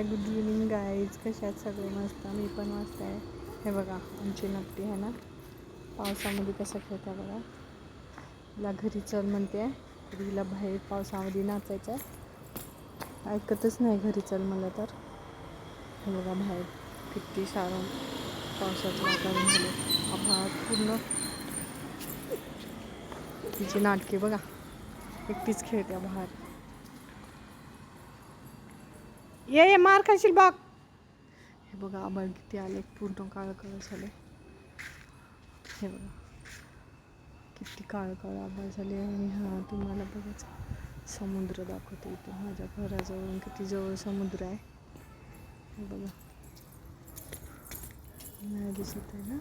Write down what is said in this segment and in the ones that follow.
Hi good evening guys कशा आहेत? सगळे मस्त? मी पण मस्त आहे. हे बघा आमची नक्की आहे ना? पावसामध्ये कसं खेळता बघा. तिला घरी चल म्हणते. आहे तिला बाहेर पावसामध्ये नाचायचं. आहे ऐकतच नाही घरी चल मला तर. हे बघा बाहेर. किती सारं पावसाचं वातावरण झालं आभाळ पूर्ण. तिची नाटके बघा. एकटीच खेळते बाहेर ये ये मार खाशील बाग। हे बघा आभाळ किती आले पूर्ण काळं काळं झाले हे बघा. किती काळं काळं आभाळ झाले आणि हा तुम्हाला बघायचं. समुद्र दाखवते इथे. माझ्या घराजवळून किती जवळ समुद्र आहे. हे बघा. नाही दिसत आहे ना?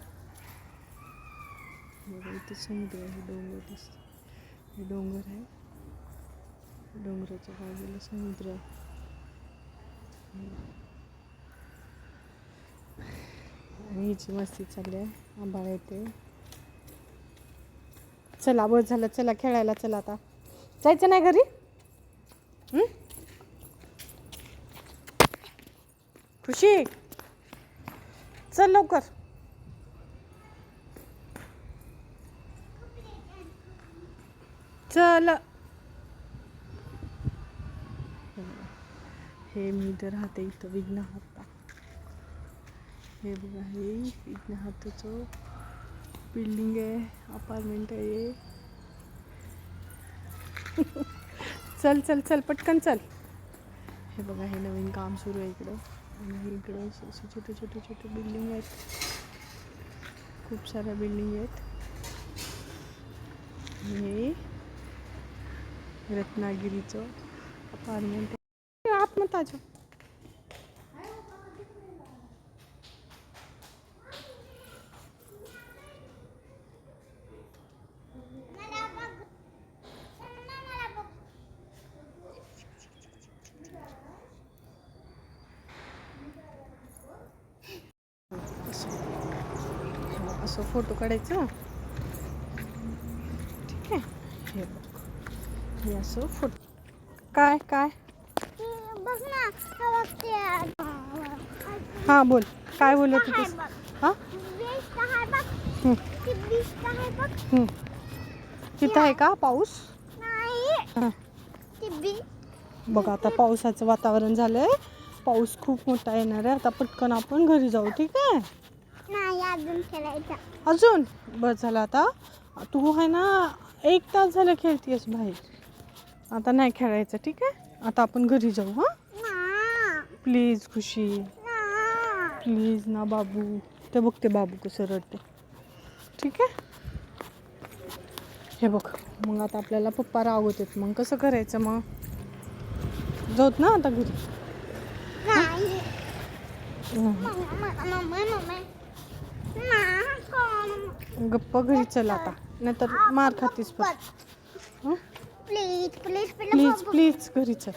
बघा इथे समुद्र आहे डोंगर दिसत. हे डोंगर आहे. डोंगराच्या बाजूला समुद्र आहे. हिची मस्ती चालली आहे. आंबाळ येते. चला बस झालं. चला खेळायला चला आता. जायचं नाही घरी? खुशी? चल लवकर. चल. हे मी तर राहते इथं विघ्नहर्ता हे बघा हे विघ्नहर्ताचं बिल्डिंग आहे अपार्टमेंट आहे. चल चल चल पटकन चल. हे बघा हे नवीन काम सुरू आहे इकडं. आणि हे इकडं असे छोटे छोटे छोटे बिल्डिंग आहेत. खूप साऱ्या बिल्डिंग आहेत. हे रत्नागिरीचं अपार्टमेंट ताजं असं फोटो काढायचं. ठीक आहे. हे बघ. हे असं फोटो. काय काय? हा बोल. काय बोलत होतीस? हां? हं, हं. तिथं आहे का पाऊस? बघा आता पावसाचं वातावरण झालंय. पाऊस खूप मोठा येणार आहे. आता पटकन आपण घरी जाऊ ठीक आहे? अजून बस झालं आता. तू आहे ना एक तास झालं खेळतीयस बाहेर. आता नाही खेळायचं ठीक आहे? आता आपण घरी जाऊ हां? Please Khushi. प्लीज ना बाबू. ते बघते बाबू कसं रडते. ठीक आहे? हे बघ मग आता आपल्याला पप्पा रागवतात. मग कसं करायचं मग? जाऊत ना आता घरी. गप्प घरी चल आता. नाहीतर मार खातीस पण? प्लीज प्लीज प्लीज प्लीज घरी चल.